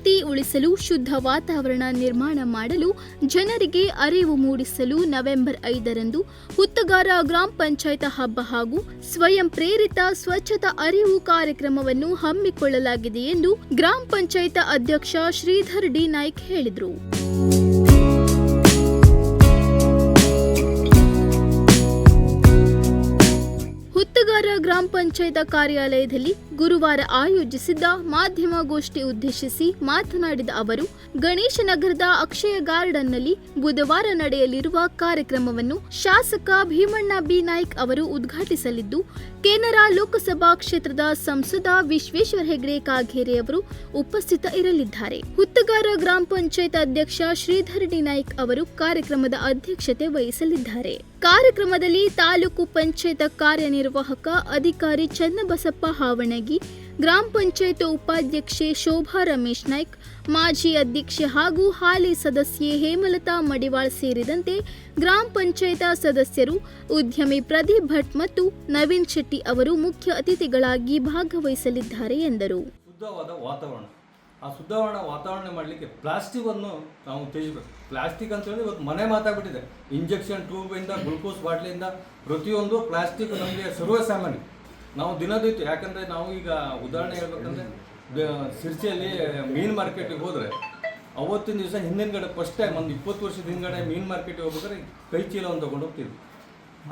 ಪ್ರಕೃತಿ ಉಳಿಸಲು ಶುದ್ಧ ವಾತಾವರಣ ನಿರ್ಮಾಣ ಮಾಡಲು ಜನರಿಗೆ ಅರಿವು ಮೂಡಿಸಲು ನವೆಂಬರ್ ಐದರಂದು ಹುತ್ತಗಾರ ಗ್ರಾಮ ಪಂಚಾಯತ್ ಹಬ್ಬ ಹಾಗೂ ಸ್ವಯಂ ಪ್ರೇರಿತ ಸ್ವಚ್ಛತಾ ಅರಿವು ಕಾರ್ಯಕ್ರಮವನ್ನು ಹಮ್ಮಿಕೊಳ್ಳಲಾಗಿದೆ ಎಂದು ಗ್ರಾಮ ಪಂಚಾಯತ್ ಅಧ್ಯಕ್ಷ ಶ್ರೀಧರ್ ಡಿ ನಾಯ್ಕ್ ಹೇಳಿದರು. ಹುತ್ತಗಾರ ಗ್ರಾಮ ಪಂಚಾಯತ್ ಕಾರ್ಯಾಲಯದಲ್ಲಿ ಗುರುವಾರ ಆಯೋಜಿಸಿದ್ದ ಮಾಧ್ಯಮ ಗೋಷ್ಠಿ ಉದ್ದೇಶಿಸಿ ಮಾತನಾಡಿದ ಅವರು ಗಣೇಶನಗರದ ಅಕ್ಷಯ ಗಾರ್ಡನ್ನಲ್ಲಿ ಬುಧವಾರ ನಡೆಯಲಿರುವ ಕಾರ್ಯಕ್ರಮವನ್ನು ಶಾಸಕ ಭೀಮಣ್ಣ ಬಿ. ನಾಯ್ಕ್ ಅವರು ಉದ್ಘಾಟಿಸಲಿದ್ದು, ಕೆನರಾ ಲೋಕಸಭಾ ಕ್ಷೇತ್ರದ ಸಂಸದ ವಿಶ್ವೇಶ್ವರ ಹೆಗಡೆ ಕಾಗೇರಿ ಅವರು ಉಪಸ್ಥಿತ ಇರಲಿದ್ದಾರೆ. ಹುತ್ತಗಾರ ಗ್ರಾಮ ಪಂಚಾಯತ್ ಅಧ್ಯಕ್ಷ ಶ್ರೀಧರ್ ಡಿ. ನಾಯ್ಕ್ ಅವರು ಕಾರ್ಯಕ್ರಮದ ಅಧ್ಯಕ್ಷತೆ ವಹಿಸಲಿದ್ದಾರೆ. ಕಾರ್ಯಕ್ರಮದಲ್ಲಿ ತಾಲೂಕು ಪಂಚಾಯತ್ ಕಾರ್ಯನಿರ್ವಾಹಕ ಅಧಿಕಾರಿ ಚನ್ನಬಸಪ್ಪ ಹಾವಣಗಿ ಗ್ರಾಮ ಪಂಚಾಯತ್ ಉಪಾಧ್ಯಕ್ಷೆ ಶೋಭಾ ರಮೇಶ್ ನಾಯ್ಕ್, ಮಾಜಿ ಅಧ್ಯಕ್ಷೆ ಹಾಗೂ ಹಾಲಿ ಸದಸ್ಯೆ ಹೇಮಲತಾ ಮಡಿವಾಳ್ ಸೇರಿದಂತೆ ಗ್ರಾಮ ಪಂಚಾಯತ್ ಸದಸ್ಯರು ಉದ್ಯಮಿ ಪ್ರದೀಪ್ ಭಟ್ ಮತ್ತು ನವೀನ್ ಶೆಟ್ಟಿ ಅವರು ಮುಖ್ಯ ಅತಿಥಿಗಳಾಗಿ ಭಾಗವಹಿಸಲಿದ್ದಾರೆ ಎಂದರು. ಶುದ್ಧವಾದ ವಾತಾವರಣ. ಆ ಶುದ್ಧವಾದ ವಾತಾವರಣ ಮಾಡಲಿಕ್ಕೆ ಪ್ಲಾಸ್ಟಿಕನ್ನು ನಾವು ತ್ಯಜಿಬೇಕು ಪ್ಲಾಸ್ಟಿಕ್ ಅಂತ ಹೇಳಿ ಇವತ್ತು ಮನೆ ಮಾತಾಗ್ಬಿಟ್ಟಿದೆ. ಇಂಜೆಕ್ಷನ್ ಟ್ಯೂಬಿಂದ ಗ್ಲುಕೋಸ್ ಬಾಟ್ಲಿಂದ ಪ್ರತಿಯೊಂದು ಪ್ಲಾಸ್ಟಿಕ್ ನಮಗೆ ಸರ್ವೇ ಸಾಮಾನ್ಯ ನಾವು ದಿನದಿತ್ತು ಯಾಕಂದರೆ ನಾವು ಈಗ ಉದಾಹರಣೆ ಹೇಳ್ಬೇಕಂದ್ರೆ ಸಿರ್ಸಿಯಲ್ಲಿ ಮೀನು ಮಾರ್ಕೆಟಿಗೆ ಹೋದರೆ, ಅವತ್ತಿನ ದಿವಸ ಹಿಂದಿನ ಕಡೆ ಫಸ್ಟ್ ಟೈಮ್ ಒಂದು ಇಪ್ಪತ್ತು ವರ್ಷದ ಹಿಂದ್ಗಡೆ ಮೀನು ಮಾರ್ಕೆಟಿಗೆ ಹೋಗ್ಬೇಕಾದ್ರೆ ಕೈ ಚೀಲವನ್ನು ತಗೊಂಡು ಹೋಗ್ತಿದ್ವಿ.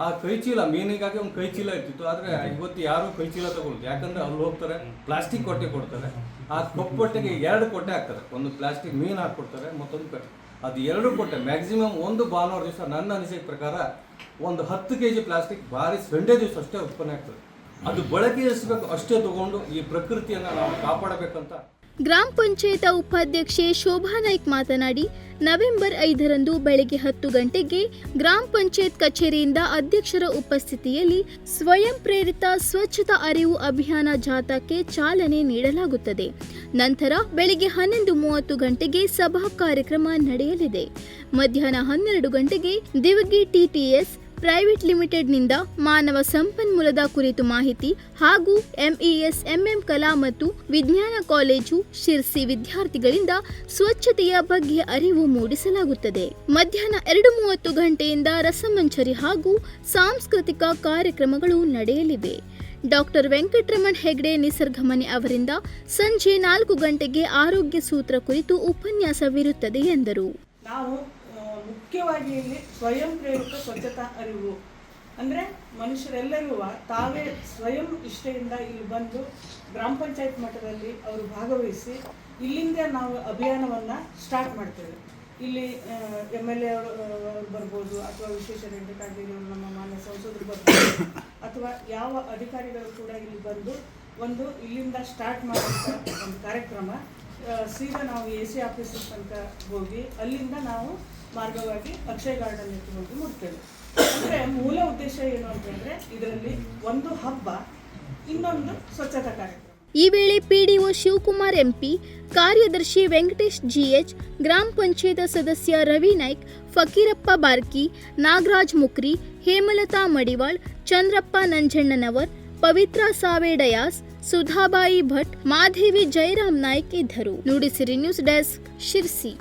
ಆ ಕೈ ಚೀಲ, ಮೀನಿಗಾಗಿ ಒಂದು ಕೈ ಚೀಲ ಇರ್ತಿತ್ತು. ಆದರೆ ಇವತ್ತು ಯಾರು ಕೈ ಚೀಲ ತಗೊಳ್ಳೋದು ಯಾಕಂದ್ರೆ ಅಲ್ಲಿ ಹೋಗ್ತಾರೆ ಪ್ಲಾಸ್ಟಿಕ್ ಕೊಟ್ಟೆ ಕೊಡ್ತಾರೆ. ಆ ಕೊಟ್ಟೆಗೆ ಎರಡು ಕೊಟ್ಟೆ ಹಾಕ್ತಾರೆ. ಒಂದು ಪ್ಲಾಸ್ಟಿಕ್ ಮೀನು ಹಾಕ್ಕೊಡ್ತಾರೆ, ಮತ್ತೊಂದು ಕಟ್ಟೆ. ಅದು ಎರಡು ಕೊಟ್ಟೆ. ಮ್ಯಾಕ್ಸಿಮಮ್ ಒಂದು ಭಾನುವಾರ ದಿವಸ ನನ್ನ ಅನಿಸಿಕೆ ಪ್ರಕಾರ ಒಂದು ಹತ್ತು ಕೆ ಜಿ ಪ್ಲಾಸ್ಟಿಕ್ ಭಾರಿ ಸಂಡೇ ದಿವಸ ಅಷ್ಟೇ ಉತ್ಪನ್ನ ಆಗ್ತದೆ. ಅದು ಬಳಕೆ ಅಷ್ಟೇ ತಗೊಂಡು ಈ ಪ್ರಕೃತಿಯನ್ನ ನಾವು ಕಾಪಾಡಬೇಕಂತ. ಗ್ರಾಮ ಪಂಚಾಯತ್ ಉಪಾಧ್ಯಕ್ಷೆ ಶೋಭಾ ನಾಯ್ಕ್ ಮಾತನಾಡಿ, ನವೆಂಬರ್ ಐದರಂದು ಬೆಳಗ್ಗೆ ಹತ್ತು ಗಂಟೆಗೆ ಗ್ರಾಮ ಪಂಚಾಯತ್ ಕಚೇರಿಯಿಂದ ಅಧ್ಯಕ್ಷರ ಉಪಸ್ಥಿತಿಯಲ್ಲಿ ಸ್ವಯಂ ಪ್ರೇರಿತ ಸ್ವಚ್ಛತಾ ಅರಿವು ಅಭಿಯಾನ ಜಾಥಾಕ್ಕೆ ಚಾಲನೆ ನೀಡಲಾಗುತ್ತದೆ. ನಂತರ ಬೆಳಗ್ಗೆ ಹನ್ನೊಂದು ಮೂವತ್ತು ಗಂಟೆಗೆ ಸಭಾ ಕಾರ್ಯಕ್ರಮ ನಡೆಯಲಿದೆ. ಮಧ್ಯಾಹ್ನ ಹನ್ನೆರಡು ಗಂಟೆಗೆ ದಿವಗಿ ಟಿಟಿಎಸ್ ಪ್ರೈವೇಟ್ ಲಿಮಿಟೆಡ್ನಿಂದ ಮಾನವ ಸಂಪನ್ಮೂಲದ ಕುರಿತು ಮಾಹಿತಿ ಹಾಗೂ ಎಂಇಎಸ್, ಎಂಎಂ ಕಲಾ ಮತ್ತು ವಿಜ್ಞಾನ ಕಾಲೇಜು ಶಿರ್ಸಿ ವಿದ್ಯಾರ್ಥಿಗಳಿಂದ ಸ್ವಚ್ಛತೆಯ ಬಗ್ಗೆ ಅರಿವು ಮೂಡಿಸಲಾಗುತ್ತದೆ. ಮಧ್ಯಾಹ್ನ ಎರಡು ಮೂವತ್ತು ಗಂಟೆಯಿಂದ ರಸಮಂಚರಿ ಹಾಗೂ ಸಾಂಸ್ಕೃತಿಕ ಕಾರ್ಯಕ್ರಮಗಳು ನಡೆಯಲಿವೆ. ಡಾಕ್ಟರ್ ವೆಂಕಟರಮಣ್ ಹೆಗ್ಡೆ ನಿಸರ್ಗಮನೆ ಅವರಿಂದ ಸಂಜೆ ನಾಲ್ಕು ಗಂಟೆಗೆ ಆರೋಗ್ಯ ಸೂತ್ರ ಕುರಿತು ಉಪನ್ಯಾಸವಿರುತ್ತದೆ ಎಂದರು. ಮುಖ್ಯವಾಗಿ ಇಲ್ಲಿ ಸ್ವಯಂ ಪ್ರೇರಿತ ಸ್ವಚ್ಛತಾ ಅರಿವು. ಅಂದರೆ ಮನುಷ್ಯರೆಲ್ಲರೂ ತಾವೇ ಸ್ವಯಂ ಇಷ್ಟೆಯಿಂದ ಇಲ್ಲಿ ಬಂದು ಗ್ರಾಮ ಪಂಚಾಯತ್ ಮಟ್ಟದಲ್ಲಿ ಅವರು ಭಾಗವಹಿಸಿ ಇಲ್ಲಿಂದ ನಾವು ಅಭಿಯಾನವನ್ನು ಸ್ಟಾರ್ಟ್ ಮಾಡ್ತೇವೆ. ಇಲ್ಲಿ ಎಂ ಎಲ್ ಎ ಅವರು ಬರ್ಬೋದು, ಅಥವಾ ವಿಶೇಷ ರೆಡ್ಡಿ ಅವರು ನಮ್ಮ ಮಾನ್ಯ ಸಂಸದರು ಬರ್ಬೋದು, ಅಥವಾ ಯಾವ ಅಧಿಕಾರಿಗಳು ಕೂಡ ಇಲ್ಲಿ ಬಂದು ಒಂದು ಇಲ್ಲಿಂದ ಸ್ಟಾರ್ಟ್ ಮಾಡುವಂಥ ಒಂದು ಕಾರ್ಯಕ್ರಮ ಸೀದಾ ನಾವು ಎ ಸಿ ಆಫೀಸ್ ತನಕ ಹೋಗಿ ಅಲ್ಲಿಂದ ನಾವು ಮಾರ್ಗವಾಗಿ ಅಕ್ಷಯ ಗಾರ್ಡನ್ ಹೋಗಿ ಮುಟ್ತೇವೆ. ಅಂದರೆ ಮೂಲ ಉದ್ದೇಶ ಏನು ಅಂತಂದರೆ ಇದರಲ್ಲಿ ಒಂದು ಹಬ್ಬ, ಇನ್ನೊಂದು ಸ್ವಚ್ಛತಾ ಕಾರ್ಯಕ್ರಮ. ಈ ವೇಳೆ ಪಿಡಿಒ ಶಿವಕುಮಾರ್ ಎಂಪಿ, ಕಾರ್ಯದರ್ಶಿ ವೆಂಕಟೇಶ್ ಜಿಎಚ್, ಗ್ರಾಮ ಪಂಚಾಯತ್ ಸದಸ್ಯ ರವಿ ನಾಯ್ಕ್, ಫಕೀರಪ್ಪ ಬಾರ್ಕಿ, ನಾಗರಾಜ್ ಮುಕ್ರಿ, ಹೇಮಲತಾ ಮಡಿವಾಳ್, ಚಂದ್ರಪ್ಪ ನಂಜಣ್ಣನವರ್, ಪವಿತ್ರ ಸಾವೆ ಡಯಾಸ್ ಸುಧಾಬಾಯಿ ಭಟ್ ಮಾಧೇವಿ ಜಯರಾಮ್ ನಾಯ್ಕ್ ಇದ್ದರು. Nudisiri news desk Sirsi.